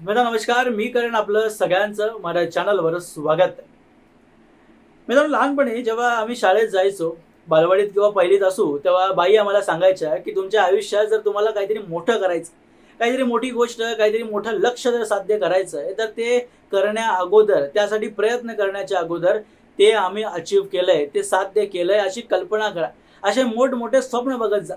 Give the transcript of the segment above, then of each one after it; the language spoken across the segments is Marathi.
मित्रांनो नमस्कार. मी करेन आपलं सगळ्यांचं माझ्या चॅनलवर स्वागत. आहे मित्रांनो लहानपणी जेव्हा आम्ही शाळेत जायचो बालवाडीत किंवा पहिलीत असू तेव्हा बाई आम्हाला सांगायच्या की तुमच्या आयुष्यात जर तुम्हाला काहीतरी मोठं करायचं काहीतरी मोठी गोष्ट काहीतरी मोठं लक्ष जर साध्य करायचं आहे तर ते करण्या अगोदर त्यासाठी प्रयत्न करण्याच्या अगोदर ते आम्ही अचीव केलंय ते साध्य केलंय अशी कल्पना करा. असे मोठमोठे स्वप्न बघत जा.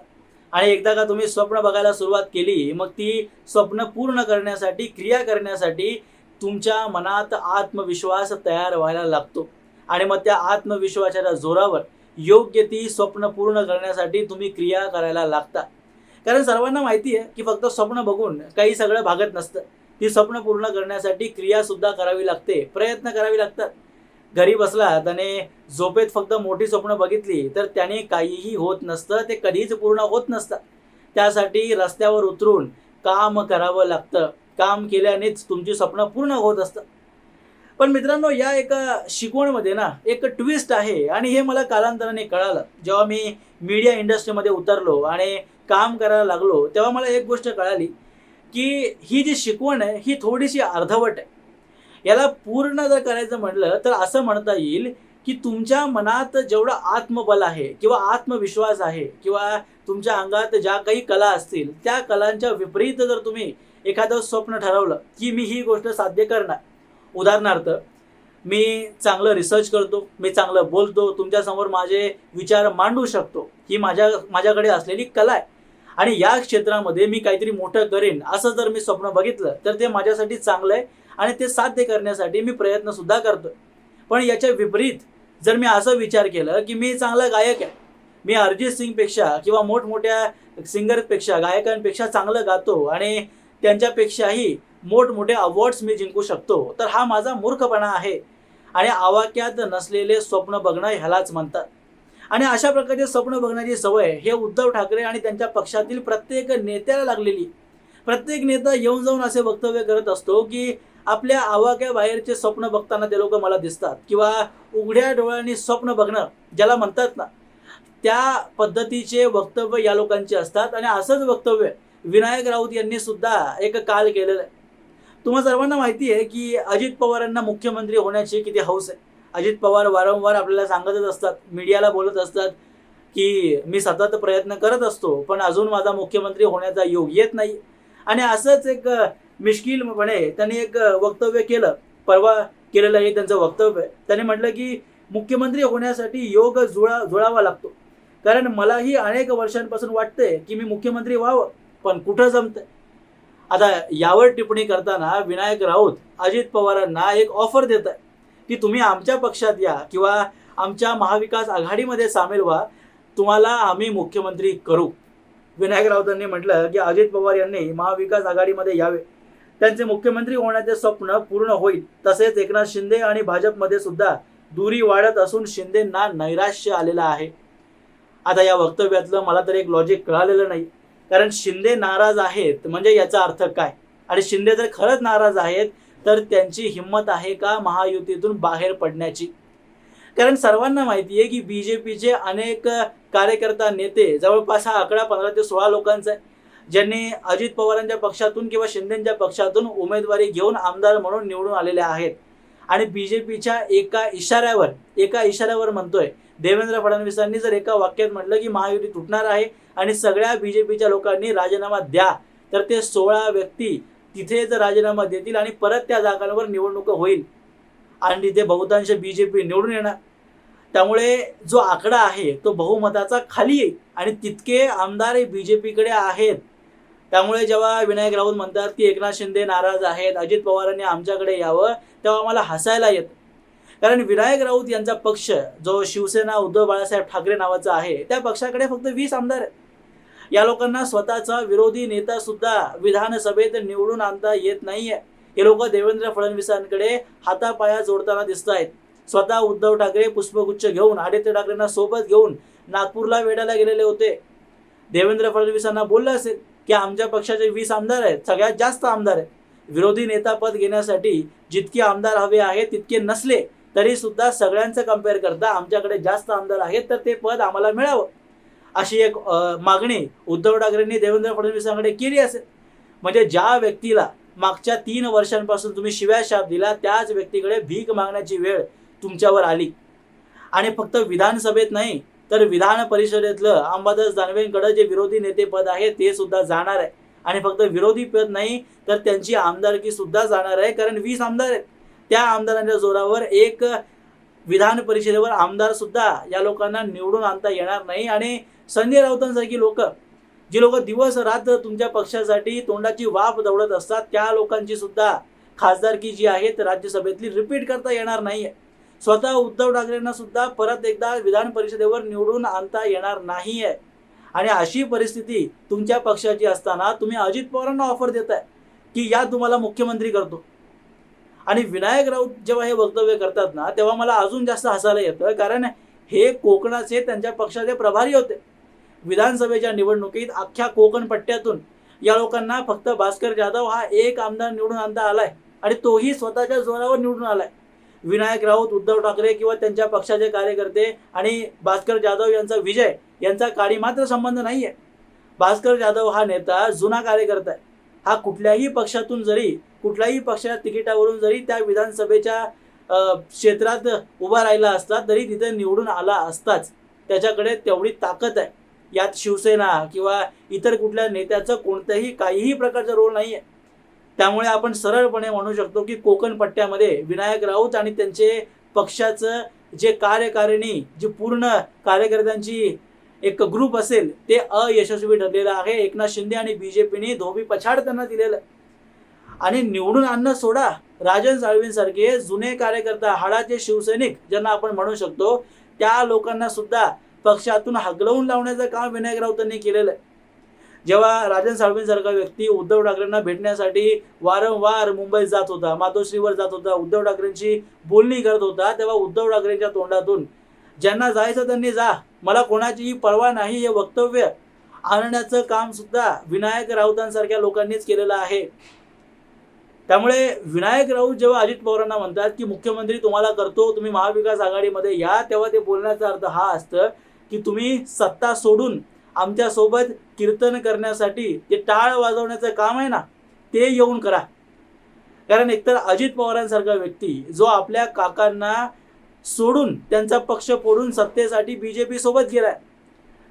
आणि एकदा का तुम्ही स्वप्न बघायला सुरुवात केली मग ती स्वप्न पूर्ण करण्यासाठी क्रिया करण्यासाठी तुमच्या मनात आत्मविश्वास तयार व्हायला लागतो. आणि मग त्या आत्मविश्वासाच्या जोरावर योग्य ती स्वप्न पूर्ण करण्यासाठी तुम्ही क्रिया करायला लागता. कारण सर्वांना माहिती आहे की फक्त स्वप्न बघून काही सगळं भागत नसतं. ती स्वप्न पूर्ण करण्यासाठी क्रिया सुद्धा करावी लागते प्रयत्न करावे लागतात. घरी बसला त्याने झोपेत फक्त मोठी स्वप्न बघितली तर त्याने काहीही होत नसतं ते कधीच पूर्ण होत नसतं. त्यासाठी रस्त्यावर उतरून काम करावं लागतं. काम केल्यानेच तुमची स्वप्न पूर्ण होत असतं. पण मित्रांनो या एका शिकवणमध्ये ना एक ट्विस्ट आहे आणि हे मला कालांतराने कळालं. जेव्हा मी मीडिया इंडस्ट्रीमध्ये उतरलो आणि काम करायला लागलो तेव्हा मला एक गोष्ट कळाली की ही जी शिकवण आहे ही थोडीशी अर्धवट आहे. याला पूर्ण जर करायचं म्हटलं तर असं म्हणता येईल की तुमच्या मनात जेवढं आत्मबल आहे किंवा आत्मविश्वास आहे किंवा तुमच्या अंगात ज्या काही कला असतील त्या कलांच्या विपरीत जर तुम्ही एखादं स्वप्न ठरवलं की मी ही गोष्ट साध्य करणार. उदाहरणार्थ मी चांगलं रिसर्च करतो मी चांगलं बोलतो तुमच्यासमोर माझे विचार मांडू शकतो. ही माझ्या माझ्याकडे असलेली कला आहे. आणि या क्षेत्रामध्ये मी काहीतरी मोठं करेन असं जर मी स्वप्न बघितलं तर ते माझ्यासाठी चांगलं आहे. आणि ते साध्य करण्यासाठी मी प्रयत्न सुद्धा करतोय. पण याच्या विपरीत जर मी असं विचार केलं की मी चांगला गायक आहे मी अरिजित सिंगपेक्षा किंवा मोठमोठ्या सिंगरपेक्षा गायकांपेक्षा चांगलं गातो आणि त्यांच्यापेक्षाही मोठमोठे अवॉर्ड्स मी जिंकू शकतो तर हा माझा मूर्खपणा आहे. आणि आवाक्यात नसलेले स्वप्न बघणं ह्यालाच म्हणतात. आणि अशा प्रकारचे स्वप्न बघण्याची सवय हे उद्धव ठाकरे आणि त्यांच्या पक्षातील प्रत्येक नेत्याला लागलेली प्रत्येक नेता येऊन जाऊन असे वक्तव्य करत असतो की आपल्या आवाक्या बाहेरचे स्वप्न बघताना ते लोक मला दिसतात. किंवा उघड्या डोळ्यांनी स्वप्न बघणं ज्याला म्हणतात ना त्या पद्धतीचे वक्तव्य या लोकांचे असतात. आणि असंच वक्तव्य विनायक राऊत यांनी सुद्धा एक काल केलेलं आहे. तुम्हा सर्वांना माहिती आहे की अजित पवारांना मुख्यमंत्री होण्याची किती हौस आहे. अजित पवार वारंवार आपल्याला सांगतच असतात मीडियाला बोलत असतात की मी सतत प्रयत्न करत असतो पण अजून माझा मुख्यमंत्री होण्याचा योग येत नाही. आणि असंच एक मिश्किलपणे त्यांनी एक वक्तव्य केलं. परवा केलेलं हे त्यांचं वक्तव्य. त्यांनी म्हटलं की मुख्यमंत्री होण्यासाठी योग जुळा जुळावा लागतो. कारण मलाही अनेक वर्षांपासून वाटतंय की मी मुख्यमंत्री व्हावं पण कुठं जमतंय? आता यावर टिप्पणी करताना विनायक राऊत अजित पवारांना एक ऑफर देत आहे की तुम्ही आमच्या पक्षात या किंवा आमच्या महाविकास आघाडीमध्ये सामील व्हा. तुम्हाला आम्ही मुख्यमंत्री करू. विनायक राऊतांनी म्हटलं की अजित पवार यांनी महाविकास आघाडीमध्ये यावे. त्यांचे मुख्यमंत्री होण्याचे स्वप्न पूर्ण होईल. तसेच एकनाथ शिंदे आणि भाजपमध्ये सुद्धा दुरी वाढत असून शिंदेंना नैराश्य आलेलं आहे. आता या वक्तव्यातलं मला तर एक लॉजिक कळालेलं नाही. कारण शिंदे नाराज आहेत म्हणजे याचा अर्थ काय? आणि शिंदे जर खरंच नाराज आहेत तर त्यांची हिंमत आहे का महायुतीतून बाहेर पडण्याची? कारण सर्वांना माहिती आहे की बी जे पीचे अनेक कार्यकर्ता नेते जवळपास हा आकडा पंधरा ते सोळा लोकांचा आहे. ज्यांनी अजित पवारांच्या पक्षातून किंवा शिंदेच्या पक्षातून उमेदवारी घेऊन आमदार म्हणून निवडून आलेले आहेत. आणि बी जे पीच्या एका इशाऱ्यावर एका इशाऱ्यावर म्हणतोय देवेंद्र फडणवीसांनी जर एका वाक्यात म्हटलं की महायुती तुटणार आहे आणि सगळ्या बी जे पीच्या लोकांनी राजीनामा द्या तर ते सोळा व्यक्ती तिथे जर राजीनामा देतील आणि परत त्या जागांवर निवडणूक होईल. आणि तिथे बहुतांश बी जे पी निवडून येणार. त्यामुळे जो आकडा आहे तो बहुमताचा खाली येईल आणि तितके आमदार बी जे पीकडे आहेत. त्यामुळे जेव्हा विनायक राऊत म्हणतात की एकनाथ शिंदे नाराज आहेत अजित पवारांनी आमच्याकडे यावं तेव्हा आम्हाला हसायला येतं. कारण विनायक राऊत यांचा पक्ष जो शिवसेना उद्धव बाळासाहेब ठाकरे नावाचा आहे त्या पक्षाकडे फक्त वीस आमदार आहेत. या लोकांना स्वतःचा विरोधी नेता सुद्धा विधानसभेत निवडून आणता येत नाहीये. हे लोक देवेंद्र फडणवीसांकडे हातापाया जोडताना दिसत आहेत स्वतः उद्धव ठाकरे पुष्पगुच्छ घेऊन आदित्य ठाकरेंना सोबत घेऊन नागपूरला वेढायला गेलेले होते. देवेंद्र फडणवीसांना बोललं असेल. की आमच्या पक्षाचे वीस आमदार आहेत सगळ्यात जास्त आमदार आहेत. विरोधी नेता पद घेण्यासाठी जितके आमदार हवे आहेत तितके नसले तरी सुद्धा सगळ्यांचं कंपेअर करता आमच्याकडे जास्त आमदार आहेत तर ते पद आम्हाला मिळावं. अशी एक मागणी उद्धव ठाकरेंनी देवेंद्र फडणवीसांकडे केली असेल. म्हणजे ज्या व्यक्तीला मागच्या तीन वर्षांपासून तुम्ही शिव्या शाप दिला त्याच व्यक्तीकडे भीक मागण्याची वेळ तुमच्यावर आली. आणि फक्त विधानसभेत नाही तर विधान परिषदेतलं अंबादास दानवेंकडे जे विरोधी नेतेपद आहे ते सुद्धा जाणार आहे. आणि फक्त विरोधी पद नाही तर त्यांची आमदारकी सुद्धा जाणार आहे कारण वीस आमदार आहेत. त्या आमदारांच्या जोरावर एक विधान परिषदेवर आमदार सुद्धा या लोकांना निवडून आणता येणार नाही. आणि संजय राऊतांसारखी लोक जी लोक दिवस रात्र तुमच्या पक्षासाठी तोंडाची वाफ दौडत असतात त्या लोकांची सुद्धा खासदारकी जी आहे तर राज्यसभेतली रिपीट करता येणार नाही आहे स्वतः उद्धव ठाकरेंना सुद्धा परत एकदा विधान परिषदेवर निवडून आणता येणार नाही आहे आणि अशी परिस्थिती तुमच्या पक्षाची असताना तुम्ही अजित पवारांना ऑफर देताय की या तुम्हाला मुख्यमंत्री करतो. आणि विनायक राऊत जेव्हा हे वक्तव्य करतात ना तेव्हा मला अजून जास्त हसायला येतं कारण हे कोकणाचे त्यांच्या पक्षाचे प्रभारी होते. विधानसभेच्या निवडणुकीत अख्ख्या कोकण पट्ट्यातून या लोकांना फक्त भास्कर जाधव हा एक आमदार निवडून आणता आलाय. आणि तोही स्वतःच्या जोरावर निवडून आलाय. विनायक राऊत उद्धव ठाकरे किंवा त्यांच्या पक्षाचे कार्यकर्ते आणि भास्कर जाधव यांचा विजय यांचा काळी मात्र संबंध आहे भास्कर जाधव हा नेता जुना कार्यकर्ता आहे. हा कुठल्याही पक्षातून जरी कुठल्याही पक्षाच्या तिकिटावरून जरी त्या विधानसभेच्या क्षेत्रात उभा राहिला असता तरी तिथे निवडून आला असताच. त्याच्याकडे तेवढी ताकद आहे. यात शिवसेना किंवा इतर कुठल्या नेत्याचं कोणत्याही काहीही प्रकारचा रोल नाही आहे त्यामुळे आपण सरळपणे म्हणू शकतो की कोकण पट्ट्यामध्ये विनायक राऊत आणि त्यांचे पक्षाचं जे कार्यकारिणी जी पूर्ण कार्यकर्त्यांची एक ग्रुप असेल ते अयशस्वी ठरलेलं आहे. एकनाथ शिंदे आणि बी जे धोबी पछाड त्यांना दिलेलं. आणि निवडून आणणं सोडा. राजन साळवींसारखे जुने कार्यकर्ता हाडाचे शिवसैनिक ज्यांना आपण म्हणू शकतो त्या लोकांना सुद्धा पक्षातून हगलवून लावण्याचं काम विनायक राऊतांनी केलेलं आहे. जेव्हा राजन साळवींसारखा व्यक्ती उद्धव ठाकरेंना भेटण्यासाठी वारंवार मुंबईत जात होता मातोश्रीवर जात होता उद्धव ठाकरेंची बोलणी करत होता तेव्हा उद्धव ठाकरेंच्या तोंडातून ज्यांना जायचं त्यांनी जा मला कोणाचीही पर्वा नाही हे वक्तव्य आणण्याचं काम सुद्धा विनायक राऊतांसारख्या लोकांनीच केलेलं आहे. त्यामुळे विनायक राऊत जेव्हा अजित पवारांना म्हणतात की मुख्यमंत्री तुम्हाला करतो तुम्ही महाविकास आघाडीमध्ये या तेव्हा ते बोलण्याचा अर्थ हा असतं की तुम्ही सत्ता सोडून आमच्यासोबत कीर्तन करण्यासाठी ते टाळ वाजवण्याचं काम आहे ना ते येऊन करा. कारण एकतर अजित पवारांसारखा व्यक्ती जो आपल्या काकांना सोडून त्यांचा पक्ष फोडून सत्तेसाठी बी जे सोबत गेलाय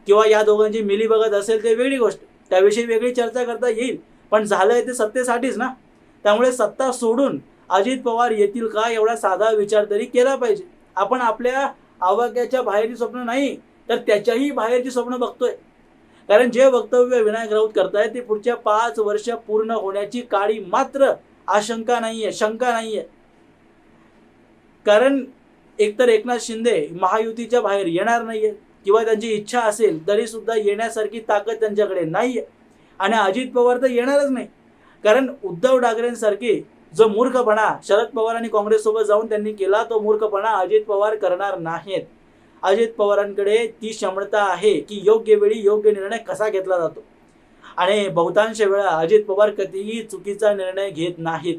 किंवा या दोघांची मिली बघत असेल ते वेगळी गोष्ट त्याविषयी वेगळी चर्चा करता येईल पण झालंय ते सत्तेसाठीच ना. त्यामुळे सत्ता सोडून अजित पवार येतील का एवढा साधा विचार तरी केला पाहिजे. आपण आपल्या आवाक्याच्या बाहेरची स्वप्न नाही तर त्याच्याही बाहेरची स्वप्न बघतोय. कारण जे वक्तव्य विनायक राऊत करतायत ते पुढच्या पाच वर्ष पूर्ण होण्याची काळी मात्र आशंका नाहीये शंका नाहीये. कारण एकतर एकनाथ शिंदे महायुतीच्या बाहेर येणार नाहीये किंवा त्यांची इच्छा असेल तरी सुद्धा येण्यासारखी ताकद त्यांच्याकडे नाहीये. आणि अजित पवार तर येणारच नाही. कारण उद्धव ठाकरेंसारखी जो मूर्खपणा शरद पवार आणि काँग्रेससोबत जाऊन त्यांनी केला तो मूर्खपणा अजित पवार करणार नाहीत अजित पवारांकडे ती क्षमता आहे की योग्य वेळी योग्य निर्णय कसा घेतला जातो? आणि बहुतांश वेळा अजित पवार कधीही चुकीचा निर्णय घेत नाहीत.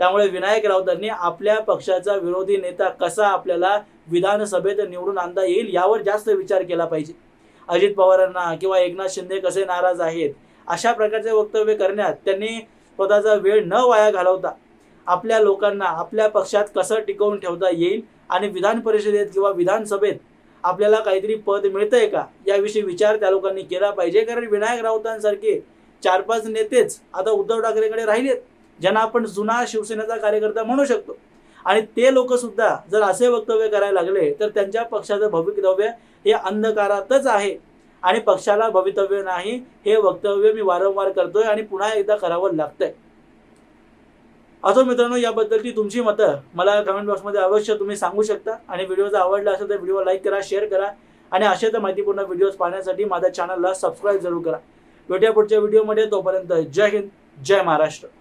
त्यामुळे विनायक राऊतांनी आपल्या पक्षाचा विरोधी नेता कसा आपल्याला विधानसभेत निवडून आणता येईल यावर जास्त विचार केला पाहिजे. अजित पवारांना किंवा एकनाथ शिंदे कसे नाराज आहेत अशा प्रकारचे वक्तव्य करण्यात त्यांनी स्वतःचा वेळ न वाया घालवता आपल्या लोकांना आपल्या पक्षात कसं टिकवून ठेवता येईल आणि विधान परिषदेत किंवा विधानसभेत आपल्याला काहीतरी पद मिळतंय का? याविषयी विचार त्या लोकांनी केला पाहिजे. कारण विनायक राऊतांसारखे चार पाच नेतेच आता उद्धव ठाकरेकडे राहिलेत ज्यांना आपण जुना शिवसेनेचा कार्यकर्ता म्हणू शकतो. आणि ते लोक सुद्धा जर असे वक्तव्य करायला लागले तर त्यांच्या पक्षाचं भवितव्य हे अंधकारातच आहे. आणि पक्षाला भवितव्य नाही हे वक्तव्य मी वारंवार करतोय आणि पुन्हा एकदा करावं लागतंय. असो मित्रांनो याबद्दलची तुमची मतं मला कमेंट बॉक्समध्ये अवश्य तुम्ही सांगू शकता. आणि व्हिडिओ जर आवडला असेल तर व्हिडिओ लाईक करा शेअर करा. आणि असे तर माहितीपूर्ण व्हिडिओज पाहण्यासाठी माझ्या चॅनलला सबस्क्राईब जरूर करा. भेटूया पुढच्या व्हिडिओमध्ये तोपर्यंत जय हिंद जय महाराष्ट्र.